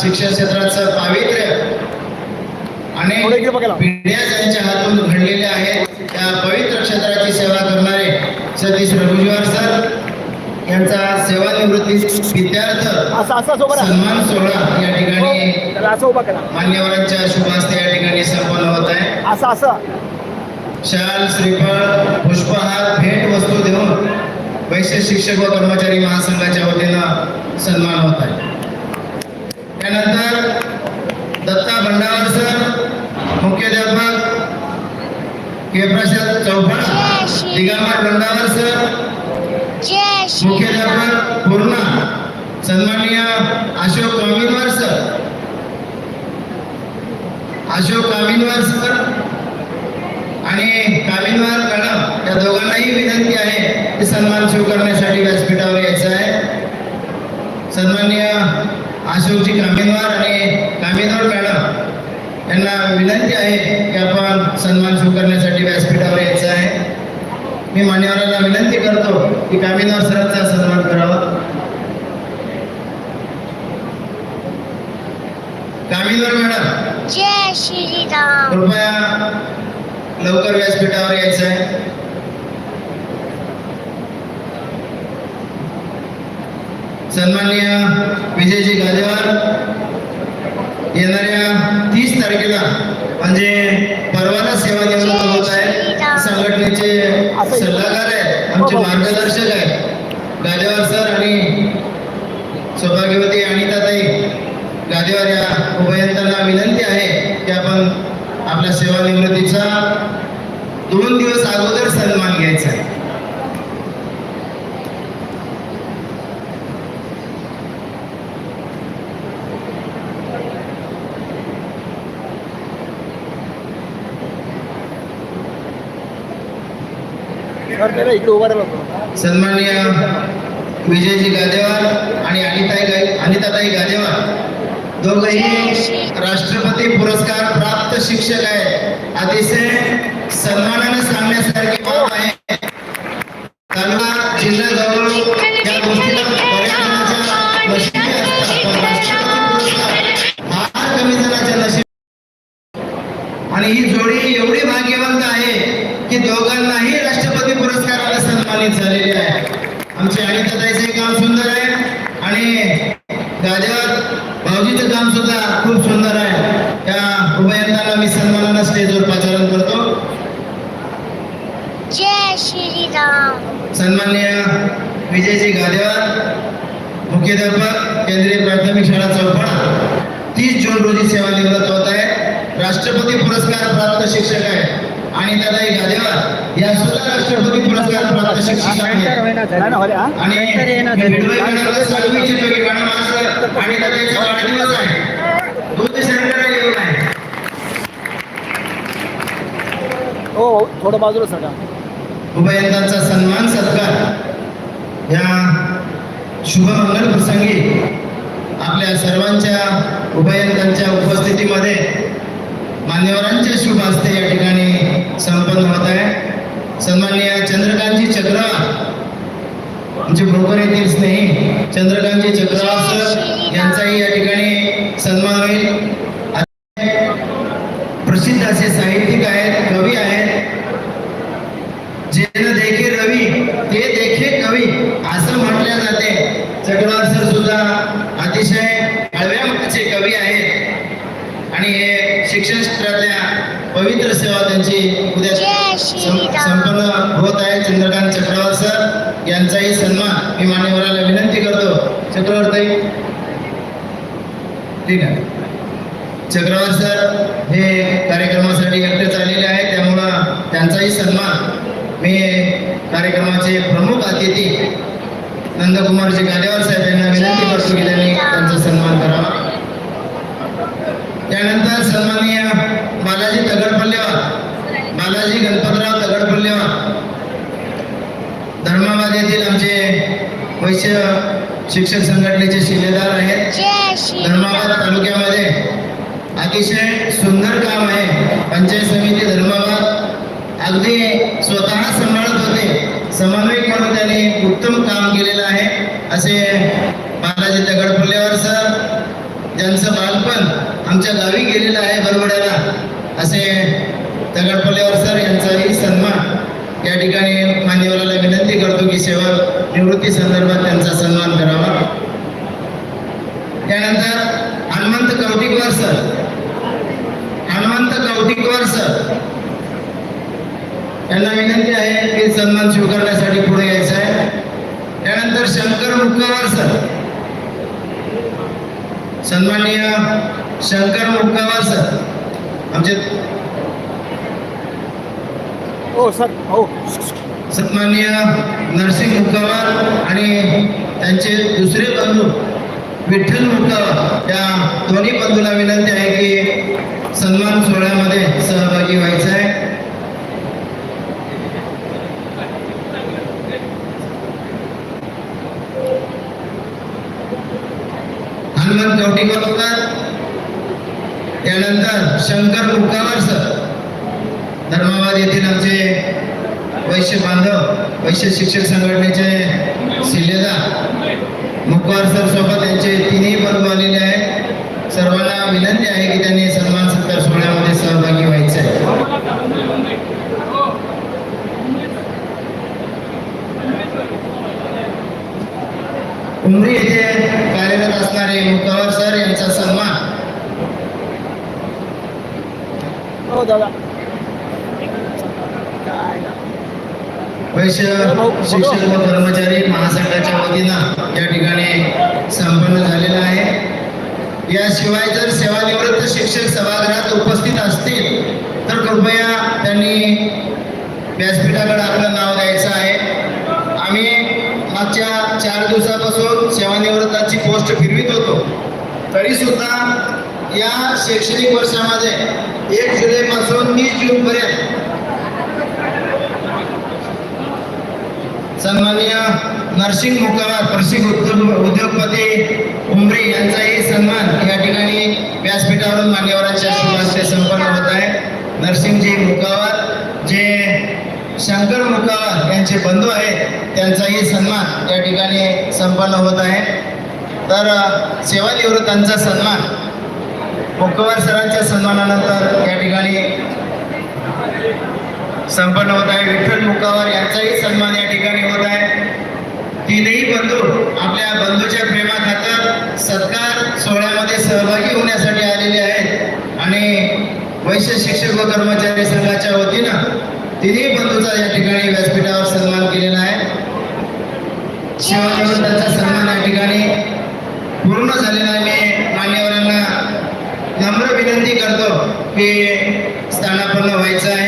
शिक्षण क्षेत्राचं पावित्र्य. अनेक पिढ्या ज्यांच्या हातून घडलेल्या आहेत त्या पवित्र क्षेत्राची सेवा करणारे सतीश प्रभुजीवार सर यांचा सेवानिवृत्ती विद्यार्थ. सन्मान सोहळा या ठिकाणी करा मान्यवरांच्या शुभ हस्ते या ठिकाणी संपन्न होत आहे. असं असं. शाल श्रीफळ पुष्पहार भेट वस्तू देऊन वैश्य शिक्षक व कर्मचारी महासंघाच्या वतीनं सन्मान होत आहे. त्यानंतर दत्ता भंडावर सर मुख्याध्यापक के प्रसाद चौफाळा दिगंबर भंडावर सर मुख्याध्यापक पूर्णा सन्माननीय अशोक कामिनवार सर अशोक कामिनवार सर आणि कामिनवार मॅडम या दोघांनाही विनंती आहे की सन्मान स्वीकारण्यासाठी व्यासपीठावर यायचं आहे. सन्माननीय अशोकजी कामिनवार आणि कामिनवार मॅडम यांना विनंती आहे की आपण सन्मान स्वीकारण्यासाठी व्यासपीठावर यायचं आहे. मी मान्यवरांना विनंती करतो की कामिनवार सरांचा सन्मान करावा. कामिनवार मॅडम जय श्री राम कृपया लवकर व्यासपीठावर यायचं आहे. सन्माननीय विजयजी गादेवार येणाऱ्या तीस तारखेला म्हणजे परवाना सेवानिवृत्त होत आहे. संघटनेचे सल्लागार आहेत आमचे मार्गदर्शक आहेत. गादेवार सर आणि सौभाग्यवती अनिताताई गादेवार या उभयंतांना विनंती आहे की आपण आपल्या सेवानिवृत्तीचा दोन दिवस अगोदर सन्मान घ्यायचा आहे. इकडे उभा राहिला सन्माननीय विजयजी गादेवार आणि अनिताई अनिताताई गादेवार दोघही राष्ट्रपती पुरस्कार प्राप्त शिक्षक आहे अतिशय सन्मानाने सांगण्यासारखी बाब आहे. जिल्हा जवळ या गोष्टीला आणि ही जोडी एवढी भाग्यवंत आहे की दोघांनाही राष्ट्रपती पुरस्काराने सन्मानित झालेले आहे आमचे अनिताताईचे काम सुंदर आहे आणि गादेवर सुद्धा खूप सुंदर आहे. त्या उभयंतांना मी सन्मानानं स्टेजवर पाचारण करतो. जय श्री राम सन्माननीय विजयजी गादेवार मुख्याध्यापक केंद्रीय प्राथमिक शाळा चौपाळा तीस जून रोजी सेवानिवृत्त होत आहे. राष्ट्रपती पुरस्कार प्राप्त शिक्षक आहे. आणि दादाई गादेवार या सुद्धा राष्ट्रपती पुरस्कार प्राप्त शिक्षक आहेत? आणि आणि दादाईचा वाढदिवस आहे. दूध हो थोडं बाजूला सगळा उभयंतांचा सन्मान सत्कार या शुभमंगल प्रसंगी आपल्या सर्वांच्या उभयंतांच्या उपस्थितीमध्ये मान्यवरांचे शुभ हस्ते या ठिकाणी संपन्न होत आहे. सन्माननीय चंद्रकांतजी चक्रवार आमचे भोकर येथील स्नेही चंद्रकांतजी चक्र सर यांचाही या ठिकाणी सन्मान होईल प्रसिद्ध असे साहित्यिक आहेत कवी आहेत. जेन देखे रवी ते देखे कवी असं म्हटल्या जाते. चक्रवार सर सुद्धा अतिशय हळव्या मनाचे कवी आहेत. आणि हे शिक्षण क्षेत्रातल्या पवित्र सेवा त्यांची उद्या. संपन्न होत आहे. चंद्रकांत चक्रवार सर यांचाही सन्मान मी मान्यवराला विनंती करतो. चक्रवार ताई ठीक आहे. चक्रवार सर हे कार्यक्रमासाठी एकटेच आलेले आहे त्यामुळं त्यांचाही सन्मान मी कार्यक्रमाचे प्रमुख अतिथी नंदकुमारजी गादेवार साहेब यांना विनंती करतो की त्यांनी त्यांचा सन्मान करावा. त्यानंतर सन्माननीय बालाजी तगडपल्लेवार बालाजी गणपतराव तगडपल्लेवार धर्माबाद येथील आमचे वैश्य शिक्षक संघटनेचे शिलेदार आहेत. धर्माबाद तालुक्यामध्ये अतिशय सुंदर काम आहे. पंचायत समिती धर्माबाद अगदी स्वतः सांभाळत होते. समन्वयक म्हणून त्यांनी उत्तम काम केलेलं आहे. असे बालाजी दगडफुल्लेवर सर ज्यांचं बालपण आमच्या गावी गेलेलं आहे बरवड्याला असे दगडपल्लेवर सर यांचाही सन्मान. या ठिकाणी मान्यवराला विनंती करतो की सेवा निवृत्ती संदर्भात त्यांचा सन्मान करावा. त्यानंतर हनुमंत कवटिकवार सर हनुमंत कवटिकवार सर यांना विनंती आहे की सन्मान स्वीकारण्यासाठी पुढे यायचं आहे. त्यानंतर शंकर मुक्कावार सर सन्माननीय शंकर मुक्कावार सर आमचे हो सर. हो. सन्माननीय नरसिंह मुक्कावार आणि त्यांचे दुसरे बंधू विठ्ठल मुक्कावार या दोन्ही बंधूला विनंती आहे की सन्मान सोहळ्यामध्ये सहभागी व्हायचं आहे. हनुमंत कवटीकर त्यानंतर शंकर मुक्कावर सर. धर्माबाद येथील आमचे वैश्य बांधव वैश्य शिक्षक संघटनेचे शिल्लेदार मुखवार सर सोबत यांचे तिन्ही बंधू आलेले आहेत. सर्वांना विनंती आहे की त्यांनी सन्मान सत्कार सोहळ्यामध्ये सहभागी व्हायचं आहे उमरी येथे कार्यरत असणारे मुखावर सर यांचा सन्मान. हो दादा. काय वैश्य शिक्षक व कर्मचारी महासंघाच्या वतीनं या ठिकाणी संपन्न झालेला आहे. याशिवाय जर सेवानिवृत्त शिक्षक सभागृहात उपस्थित असतील तर कृपया त्यांनी व्यासपीठाकडे आपलं नाव द्यायचं आहे. आम्ही मागच्या चार दिवसापासून सेवानिवृत्ताची पोस्ट फिरवित होतो. तरी सुद्धा या शैक्षणिक वर्षामध्ये एक जुलैपासून तीस जूनपर्यंत सन्माननीय नरसिंग मुकावार प्रसिद्ध उद्योग उद्योगपती उमरी यांचाही सन्मान या ठिकाणी व्यासपीठावरून मान्यवरांच्या शुभास्ते संपन्न होत आहे. नरसिंहजी मुकावार जे शंकर मुकावार यांचे बंधू आहेत त्यांचाही सन्मान या ठिकाणी संपन्न होत आहे. तर सेवानिवृत्तांचा सन्मान मुकवार सरांच्या सन्मानानंतर या ठिकाणी संपन्न होत आहे. विठ्ठल मुकावर यांचाही सन्मान या ठिकाणी होत आहे. तीनही बंधू आपल्या बंधूच्या प्रेमाखातर सत्कार सोहळ्यामध्ये सहभागी होण्यासाठी आलेले आहेत. आणि वैश्य शिक्षक व कर्मचारी संघाच्या वतीनं तिन्ही बंधूचा या ठिकाणी व्यासपीठावर सन्मान केलेला आहे. शिवानिवृत्ताचा सन्मान या ठिकाणी पूर्ण झालेला आहे. मी मान्यवरांना नम्र विनंती करतो की स्थानापन्न व्हायचं आहे.